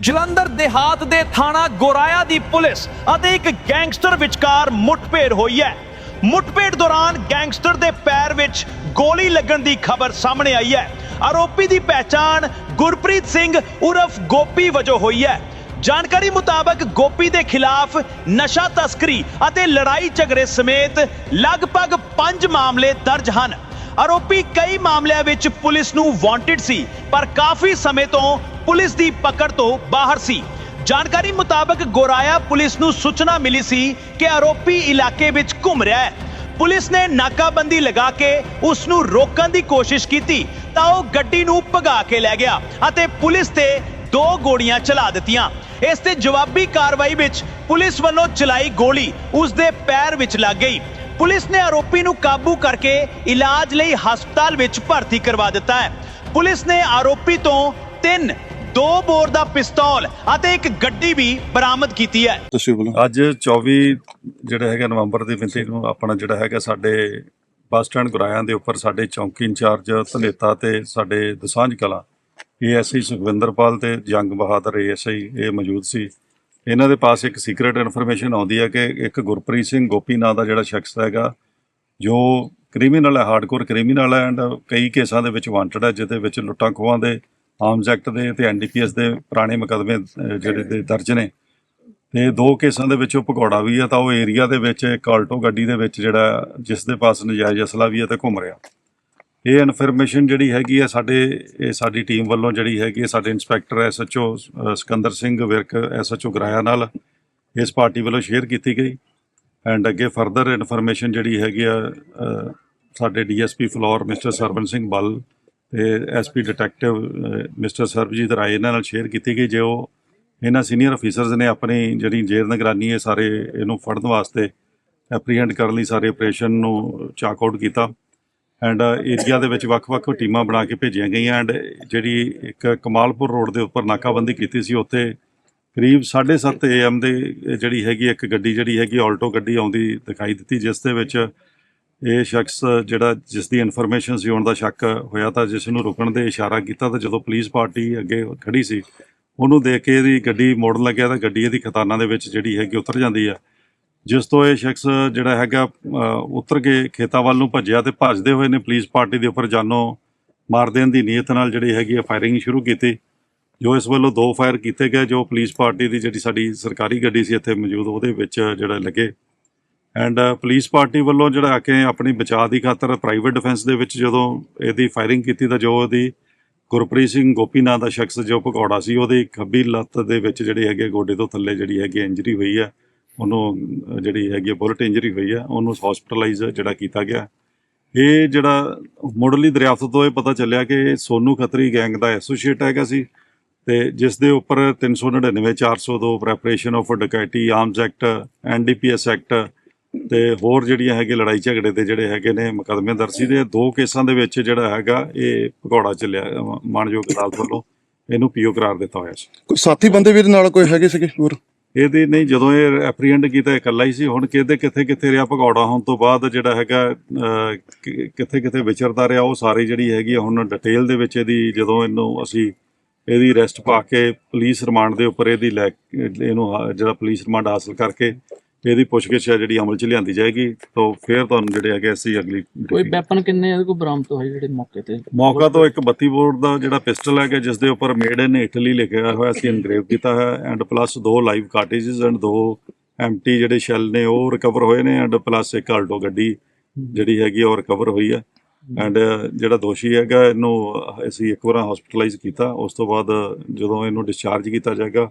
ਜਲੰਧਰ ਦੇਹਾਤ ਦੇ ਥਾਣਾ ਗੋਰਾਇਆ ਦੀ ਪੁਲਿਸ ਅਤੇ ਇੱਕ ਗੈਂਗਸਟਰ ਵਿਚਕਾਰ ਮੁੱਠਭੇੜ ਹੋਈ ਹੈ। ਮੁੱਠਭੇੜ ਦੌਰਾਨ ਗੈਂਗਸਟਰ ਦੇ ਪੈਰ ਵਿੱਚ ਗੋਲੀ ਲੱਗਣ ਦੀ ਖਬਰ ਸਾਹਮਣੇ ਆਈ ਹੈ। ਆਰੋਪੀ ਦੀ ਪਹਿਚਾਣ ਗੁਰਪ੍ਰੀਤ ਸਿੰਘ ਉਰਫ ਗੋਪੀ ਵਜੋਂ ਹੋਈ ਹੈ। ਜਾਣਕਾਰੀ ਮੁਤਾਬਕ ਗੋਪੀ ਦੇ ਖਿਲਾਫ ਨਸ਼ਾ ਤਸਕਰੀ ਅਤੇ ਲੜਾਈ ਝਗੜੇ ਸਮੇਤ ਲਗਭਗ 5 ਮਾਮਲੇ ਦਰਜ ਹਨ। ਆਰੋਪੀ ਕਈ ਮਾਮਲਿਆਂ ਵਿੱਚ ਪੁਲਿਸ ਨੂੰ ਵਾਂਟਡ ਸੀ, ਪਰ ਕਾਫੀ ਸਮੇਂ ਤੋਂ ਪੁਲਿਸ ਦੀ ਪਕੜ ਤੋਂ ਬਾਹਰ ਸੀ। ਜਾਣਕਾਰੀ ਮੁਤਾਬਕ ਗੋਰਾਇਆ ਪੁਲਿਸ ਨੂੰ ਸੂਚਨਾ ਮਿਲੀ ਸੀ ਕਿ ਆਰੋਪੀ ਇਲਾਕੇ ਵਿੱਚ ਘੁੰਮ ਰਿਹਾ ਹੈ। ਪੁਲਿਸ ਨੇ ਨਾਕਾਬੰਦੀ ਲਗਾ ਕੇ ਉਸ ਨੂੰ ਰੋਕਣ ਦੀ ਕੋਸ਼ਿਸ਼ ਕੀਤੀ ਤਾਂ ਉਹ ਗੱਡੀ ਨੂੰ ਭਗਾ ਕੇ ਲੈ ਗਿਆ ਅਤੇ ਪੁਲਿਸ ਤੇ ਦੋ ਗੋਲੀਆਂ ਚਲਾ ਦਿੱਤੀਆਂ। ਇਸ ਤੇ ਜਵਾਬੀ ਕਾਰਵਾਈ ਵਿੱਚ ਪੁਲਿਸ ਵੱਲੋਂ ਚਲਾਈ ਗੋਲੀ ਉਸ ਦੇ ਪੈਰ ਵਿੱਚ ਲੱਗ ਗਈ। ਪੁਲਿਸ ਨੇ ਆਰੋਪੀ ਨੂੰ ਕਾਬੂ ਕਰਕੇ ਇਲਾਜ ਲਈ ਹਸਪਤਾਲ ਵਿੱਚ ਭਰਤੀ ਕਰਵਾ ਦਿੱਤਾ ਹੈ। ਪੁਲਿਸ ਨੇ ਆਰੋਪੀ ਤੋਂ ਤਿੰਨ ਦੋ ਬੋਰ ਦਾ ਪਿਸਤੌਲ ਅਤੇ ਇੱਕ ਗੱਡੀ ਵੀ ਬਰਾਮਦ ਕੀਤੀ ਹੈ। ਤੁਸੀਂ ਬੋਲੋ। ਅੱਜ 24 ਜਿਹੜਾ ਹੈਗਾ ਨਵੰਬਰ ਦੀ ਮਿਤੀ ਨੂੰ ਆਪਣਾ ਜਿਹੜਾ ਹੈਗਾ ਸਾਡੇ ਬੱਸ ਸਟੈਂਡ ਗੁਰਾਇਆਂ ਦੇ ਉੱਪਰ ਸਾਡੇ ਚੌਂਕੀ ਇੰਚਾਰਜ ਧਨੇਤਾ ਤੇ ਸਾਡੇ ਦਸਾਂਝ ਕਲਾ ਏਐਸਆਈ ਸੁਖਵਿੰਦਰਪਾਲ ਤੇ ਜੰਗ ਬਹਾਦਰ ਏਐਸਆਈ ਇਹ ਮੌਜੂਦ ਸੀ। ਇਹਨਾਂ ਦੇ ਪਾਸ ਇੱਕ ਸੀਕ੍ਰੀਟ ਇਨਫੋਰਮੇਸ਼ਨ ਆਉਂਦੀ ਹੈ ਕਿ ਇੱਕ ਗੁਰਪ੍ਰੀਤ ਸਿੰਘ ਗੋਪੀ ਨਾਂ ਦਾ ਜਿਹੜਾ ਸ਼ਖਸ ਹੈਗਾ ਜੋ ਕ੍ਰਿਮੀਨਲ ਹੈ ਹਾਰਡਕੋਰ ਕ੍ਰਿਮੀਨਲ ਹੈ ਐਂਡ ਕਈ ਕੇਸਾਂ ਦੇ ਵਿੱਚ ਵਾਂਟਡ ਹੈ ਜਿਹਦੇ ਵਿੱਚ ਲੁੱਟਾਂ ਖੋਹਾਂ ਦੇ ਆਰਮਸ ਐਕਟ ਦੇ ਤੇ ਐਨਡੀਪੀਐਸ ਦੇ ਪੁਰਾਣੇ ਮੁਕੱਦਮੇ ਜਿਹੜੇ ਦੇ ਦਰਜ ਨੇ। ਤੇ ਦੋ ਕੇਸਾਂ ਦੇ ਵਿੱਚ ਉਹ ਭਗੌੜਾ ਵੀ ਹੈ ਤਾਂ ਉਹ ਏਰੀਆ ਦੇ ਵਿੱਚ ਇੱਕ ਆਲਟੋ ਗੱਡੀ ਦੇ ਵਿੱਚ ਜਿਹੜਾ ਜਿਸ ਦੇ ਪਾਸ ਨਜਾਇਜ਼ ਅਸਲਾ ਵੀ ਹੈ ਤੇ ਘੁੰਮ ਰਿਹਾ। ਇਹ ਇਨਫੋਰਮੇਸ਼ਨ ਜਿਹੜੀ ਹੈਗੀ ਆ ਸਾਡੇ ਇਹ ਸਾਡੀ ਟੀਮ ਵੱਲੋਂ ਜਿਹੜੀ ਹੈਗੀ ਹੈ ਸਾਡੇ inspector SHO Sikandar Singh Virk SHO Goraya ਨਾਲ ਇਸ ਪਾਰਟੀ ਵੱਲੋਂ ਸ਼ੇਅਰ ਕੀਤੀ ਗਈ। ਐਂਡ ਅੱਗੇ ਫਰਦਰ ਇਨਫੋਰਮੇਸ਼ਨ ਜਿਹੜੀ ਹੈਗੀ ਆ ਅ, ਸਾਡੇ ਡੀਐਸਪੀ ਫਲੋਰ ਮਿਸਟਰ ਸਰਵਨ ਸਿੰਘ ਬੱਲ ਤੇ SP detective mister Sarabjit Rai ਇਹਨਾਂ ਨਾਲ ਸ਼ੇਅਰ ਕੀਤੀ ਗਈ, ਜੋ ਇਹਨਾਂ ਸੀਨੀਅਰ ਅਫੀਸਰਸ ਨੇ ਆਪਣੀ ਜਿਹੜੀ ਜੇਰ ਨਿਗਰਾਨੀ ਹੈ, ਸਾਰੇ ਇਹਨੂੰ ਫੜਨ ਵਾਸਤੇ ਐਪਰੀਹੈਂਡ ਕਰਨ ਲਈ ਸਾਰੇ ਆਪਰੇਸ਼ਨ ਨੂੰ ਚਾਕ ਆਊਟ ਕੀਤਾ ਐਂਡ ਏਰੀਆ ਦੇ ਵਿੱਚ ਵੱਖ-ਵੱਖ ਟੀਮਾਂ ਬਣਾ ਕੇ ਭੇਜੀਆਂ ਗਈਆਂ ਐਂਡ ਜਿਹੜੀ ਇੱਕ ਕਮਾਲਪੁਰ ਰੋਡ ਦੇ ਉੱਪਰ ਨਾਕਾਬੰਦੀ ਕੀਤੀ ਸੀ, ਉੱਥੇ ਕਰੀਬ 7:30 ਏਐਮ ਦੇ ਜਿਹੜੀ ਹੈਗੀ ਇੱਕ ਗੱਡੀ ਜਿਹੜੀ ਹੈਗੀ, ਆਲਟੋ ਗੱਡੀ ਆਉਂਦੀ ਦਿਖਾਈ ਦਿੱਤੀ, ਜਿਸ ਦੇ ਵਿੱਚ ਇਹ ਸ਼ਖਸ ਜਿਹੜਾ ਜਿਸ ਦੀ ਇਨਫੋਰਮੇਸ਼ਨ ਸੀ ਹੋਣ ਦਾ ਸ਼ੱਕ ਹੋਇਆ ਤਾਂ ਜਿਸ ਨੂੰ ਰੁਕਣ ਦੇ ਇਸ਼ਾਰਾ ਕੀਤਾ ਤਾਂ ਜਦੋਂ ਪੁਲਿਸ ਪਾਰਟੀ ਅੱਗੇ ਖੜੀ ਸੀ, ਉਹਨੂੰ ਦੇਖ ਕੇ ਇਹਦੀ ਗੱਡੀ ਮੋੜਨ ਲੱਗਿਆ ਤਾਂ ਗੱਡੀ ਇਹਦੀ ਖਤਾਨਾਂ ਦੇ ਵਿੱਚ ਜਿਹੜੀ ਹੈਗੀ ਉਤਰ ਜਾਂਦੀ ਆ। ਜਿਸ ਤੋਂ ਇਹ ਸ਼ਖਸ ਜਿਹੜਾ ਹੈਗਾ ਉਤਰ ਕੇ ਖੇਤਾਂ ਵੱਲ ਨੂੰ ਭੱਜਿਆ ਤੇ ਭੱਜਦੇ ਹੋਏ ਨੇ ਪੁਲਿਸ ਪਾਰਟੀ ਦੇ ਉੱਪਰ ਜਾਨੋਂ ਮਾਰ ਦੇਣ ਦੀ ਨੀਅਤ ਨਾਲ ਜਿਹੜੀ ਹੈਗੀ ਆ ਫਾਇਰਿੰਗ ਸ਼ੁਰੂ ਕੀਤੀ। ਜੋ ਇਸ ਵੱਲੋਂ ਦੋ ਫਾਇਰ ਕੀਤੇ ਗਏ, ਜੋ ਪੁਲਿਸ ਪਾਰਟੀ ਦੀ ਜਿਹੜੀ ਸਾਡੀ ਸਰਕਾਰੀ ਗੱਡੀ ਸੀ, ਇੱਥੇ ਮੌਜੂਦ ਉਹਦੇ ਵਿੱਚ ਜਿਹੜਾ ਲੱਗੇ। ਐਂਡ ਪੁਲਿਸ ਪਾਰਟੀ ਵੱਲੋਂ ਜਿਹੜਾ ਆ ਕੇ ਆਪਣੀ ਬਚਾਅ ਦੀ ਖਾਤਰ ਪ੍ਰਾਈਵੇਟ ਡਿਫੈਂਸ ਦੇ ਵਿੱਚ ਜਦੋਂ ਇਹਦੀ ਫਾਇਰਿੰਗ ਕੀਤੀ ਤਾਂ ਜੋ ਇਹਦੀ ਗੁਰਪ੍ਰੀਤ ਸਿੰਘ ਗੋਪੀ ਨਾਂ ਦਾ ਸ਼ਖਸ ਜੋ ਭਗੌੜਾ ਸੀ, ਉਹਦੀ ਖੱਬੀ ਲੱਤ ਦੇ ਵਿੱਚ ਜਿਹੜੀ ਹੈਗੀ ਗੋਡੇ ਤੋਂ ਥੱਲੇ ਜਿਹੜੀ ਹੈਗੀ ਇੰਜਰੀ ਹੋਈ ਹੈ ਉਹਨੂੰ ਜਿਹੜੀ ਹੈਗੀ ਬੁਲਟ ਇੰਜਰੀ ਹੋਈ ਹੈ ਉਹਨੂੰ ਹਸਪੀਟਲਾਈਜ਼ ਜਿਹੜਾ ਕੀਤਾ ਗਿਆ। ਇਹ ਜਿਹੜਾ ਮੁੱਢਲੀ ਦਰਿਆਫਤ ਤੋਂ ਇਹ ਪਤਾ ਚੱਲਿਆ ਕਿ ਇਹ ਸੋਨੂ ਖੱਤਰੀ ਗੈਂਗ ਦਾ ਐਸੋਸੀਏਟ ਹੈਗਾ ਸੀ ਤੇ ਜਿਸ ਦੇ ਉੱਪਰ 399 402 preparation of dacoity arms act NDPS act ਤੇ ਹੋਰ ਜਿਹੜੀਆਂ ਹੈਗੇ ਲੜਾਈ ਝਗੜੇ ਤੇ ਜਿਹੜੇ ਹੈਗੇ ਨੇ ਮੁਕੱਦਮੇ ਦਰਜ ਸੀ ਦੇ ਦੋ ਕੇਸਾਂ ਦੇ ਵਿੱਚ ਜਿਹੜਾ ਹੈਗਾ ਇਹ ਭਗੌੜਾ ਚੱਲਿਆ ਅਹ ਮਾਣਯੋਗ ਅਦਾਲਤ ਵੱਲੋਂ ਇਹਨੂੰ ਪੀਓ ਕਰਾਰ ਦਿੱਤਾ ਹੋਇਆ ਸੀ। ਕੋਈ ਸਾਥੀ ਬੰਦੇ ਵੀ ਇਹਦੇ ਨਾਲ ਕੋਈ ਹੈਗੇ ਸੀਗੇ ਹੋਰ? ਇਹਦੇ ਨਹੀਂ ਜਦੋਂ ਇਹ ਐਪਰੀਹੈਂਡ ਕੀਤਾ ਇਕੱਲਾ ਹੀ ਸੀ ਹੁਣ ਕਿਤੇ ਕਿੱਥੇ ਕਿੱਥੇ ਰਿਹਾ ਭਗੌੜਾ ਹੋਣ ਤੋਂ ਬਾਅਦ ਜਿਹੜਾ ਹੈਗਾ ਕਿੱਥੇ ਕਿੱਥੇ ਵਿਚਰਦਾ ਰਿਹਾ ਉਹ ਸਾਰੀ ਜਿਹੜੀ ਹੈਗੀ ਹੁਣ ਡਿਟੇਲ ਦੇ ਵਿੱਚ ਇਹਦੀ ਜਦੋਂ ਇਹਨੂੰ ਅਸੀਂ ਇਹਦੀ ਅਰੈਸਟ ਪਾ ਕੇ ਪੁਲਿਸ ਰਿਮਾਂਡ ਦੇ ਉੱਪਰ ਇਹਦੀ ਲੈ ਇਹਨੂੰ ਜਿਹੜਾ ਪੁਲਿਸ ਰਿਮਾਂਡ ਹਾਸਲ ਕਰਕੇ ਇਹਦੀ ਪੁੱਛਗਿੱਛ ਆ ਜਿਹੜੀ ਅਮਲ 'ਚ ਲਿਆਂਦੀ ਜਾਏਗੀ ਤਾਂ ਫਿਰ ਤੁਹਾਨੂੰ ਜਿਹੜੇ ਹੈਗੇ ਅਸੀਂ ਅਗਲੀ ਕੋਈ ਵੈਪਨ ਕਿੰਨੇ ਇਹਦੇ ਕੋਲ ਬਰਾਮਦ ਹੋਏ ਜਿਹੜੇ ਮੌਕੇ ਤੇ। ਮੌਕਾ ਤੋਂ ਇੱਕ 32 ਬੋਰ ਦਾ ਜਿਹੜਾ ਪਿਸਟਲ ਹੈਗਾ ਜਿਸ ਦੇ ਉੱਪਰ ਮੇਡ ਇਨ ਇਟਲੀ ਲਿਖਿਆ ਹੋਇਆ ਸੀ ਇਨਗ੍ਰੇਵ ਕੀਤਾ ਹੈ ਐਂਡ ਪਲੱਸ ਦੋ ਲਾਈਵ ਕਾਰਟੇਜਸ ਐਂਡ ਦੋ ਐਮਟੀ ਜਿਹੜੇ ਸ਼ੈਲ ਨੇ ਉਹ ਰਿਕਵਰ ਹੋਏ ਨੇ ਐਂਡ ਪਲੱਸ ਇੱਕ ਆਲਟੋ ਗੱਡੀ ਜਿਹੜੀ ਹੈਗੀ ਉਹ ਰਿਕਵਰ ਹੋਈ ਹੈ ਐਂਡ ਜਿਹੜਾ ਦੋਸ਼ੀ ਹੈਗਾ ਇਹਨੂੰ ਅਸੀਂ ਇੱਕ ਵਾਰ ਹਸਪੀਟਲਾਈਜ਼ ਕੀਤਾ ਉਸ ਤੋਂ ਬਾਅਦ ਜਦੋਂ ਇਹਨੂੰ ਡਿਸਚਾਰਜ ਕੀਤਾ ਜਾਏਗਾ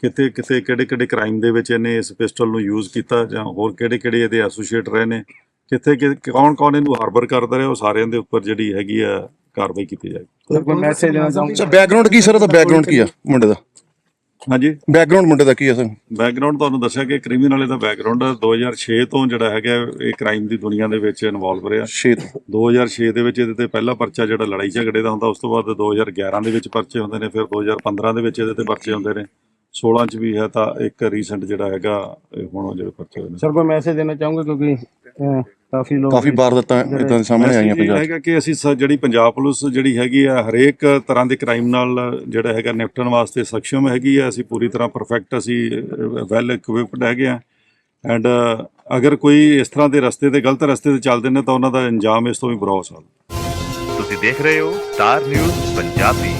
ਕਿਤੇ ਕਿਤੇ ਕਿਹੜੇ ਕਿਹੜੇ ਕ੍ਰਾਈਮ ਦੇ ਵਿੱਚ ਇਹਨੇ ਇਸ ਪਿਸਟਲ ਨੂੰ ਯੂਜ਼ ਕੀਤਾ ਜਾਂ ਹੋਰ ਕਿਹੜੇ ਕਿਹੜੇ ਇਹਦੇ ਐਸੋਸੀਏਟ ਰਹੇ ਨੇ? ਕਿੱਥੇ ਕਿ ਕੌਣ ਕੌਣ ਇਹਨੂੰ ਹਾਰਬਰ ਕਰਦਾ ਰਿਹਾ? ਉਹ ਸਾਰਿਆਂ ਦੇ ਉੱਪਰ ਜਿਹੜੀ ਹੈਗੀ ਆ ਕਾਰਵਾਈ ਕੀਤੀ ਜਾਏਗੀ। ਸਰ ਬੈਕਗ੍ਰਾਉਂਡ ਕੀ ਸਰ? ਉਹਦਾ ਬੈਕਗ੍ਰਾਉਂਡ ਕੀ ਆ ਮੁੰਡੇ ਦਾ? ਹਾਂਜੀ। ਬੈਕਗ੍ਰਾਉਂਡ ਮੁੰਡੇ ਦਾ ਕੀ ਹੈ ਸਰ? ਬੈਕਗ੍ਰਾਉਂਡ ਤੁਹਾਨੂੰ ਦੱਸਿਆ ਕਿ ਕ੍ਰਿਮੀਨਲ ਦਾ ਬੈਕਗ੍ਰਾਉਂਡ 2006 ਤੋਂ ਜਿਹੜਾ ਹੈਗਾ ਇਹ ਕ੍ਰਾਈਮ ਦੀ ਦੁਨੀਆ ਦੇ ਵਿੱਚ ਇਨਵੋਲਵ ਰਿਹਾ। ਸ਼ੇਤ 2006 ਦੇ ਵਿੱਚ ਇਹਦੇ ਤੇ ਪਹਿਲਾ ਪਰਚਾ ਜਿਹੜਾ ਲੜਾਈ ਝਗੜੇ ਦਾ ਹੁੰਦਾ ਉਸ ਤੋਂ ਬਾਅਦ 2011 ਦੇ ਵਿੱਚ ਪਰਚੇ ਹੁੰਦੇ ਨੇ ਫਿਰ 2015 ਦੇ ਵਿੱਚ ਇਹਦੇ ਤੇ ਪਰਚੇ ਹੁੰਦੇ ਨੇ। 16 ਚ ਵੀ ਹੈ ਤਾਂ ਇੱਕ ਰੀਸੈਂਟ ਜਿਹੜਾ ਹੈਗਾ ਹੁਣ ਉਹ ਜਿਹੜੇ ਪਰਚੇ ਹੋਏ ਨੇ। ਸਰ ਕੋਈ ਮੈਸੇਜ ਦੇਣਾ ਚਾਹੋਗੇ ਕਿਉਂਕਿ ਕਾਫੀ ਲੋਕ ਕਾਫੀ ਵਾਰਦਾਤਾਂ ਇਦਾਂ ਦੇ ਸਾਹਮਣੇ ਆਈਆਂ ਪੰਜਾਬ। ਹੈਗਾ ਕਿ ਅਸੀਂ ਸ- ਜਿਹੜੀ ਪੰਜਾਬ ਪੁਲਿਸ ਜਿਹੜੀ ਹੈਗੀ ਆ ਹਰੇਕ ਤਰ੍ਹਾਂ ਦੇ ਕ੍ਰਾਈਮ ਨਾਲ ਜਿਹੜਾ ਹੈਗਾ ਨਿਪਟਣ ਵਾਸਤੇ ਸક્ષਮ ਹੈਗੀ ਆ। ਅਸੀਂ ਪੂਰੀ ਤਰ੍ਹਾਂ ਪਰਫੈਕਟ ਅਸੀਂ ਵੈਲ ਇਕਵਿਪਡ ਹੈਗੇ ਆ। ਐਂਡ ਅਗਰ ਕੋਈ ਇਸ ਤਰ੍ਹਾਂ ਦੇ ਰਸਤੇ ਤੇ ਗਲਤ ਰਸਤੇ ਤੇ ਚੱਲਦੇ ਨੇ ਤਾਂ ਉਹਨਾਂ ਦਾ ਅੰਜਾਮ ਇਸ ਤੋਂ ਵੀ ਬੁਰਾ ਹੋ ਸਕਦਾ। ਤੁਸੀਂ ਦੇਖ ਰਹੇ ਹੋ ਸਟਾਰ ਨਿਊਜ਼ ਪੰਜਾਬੀ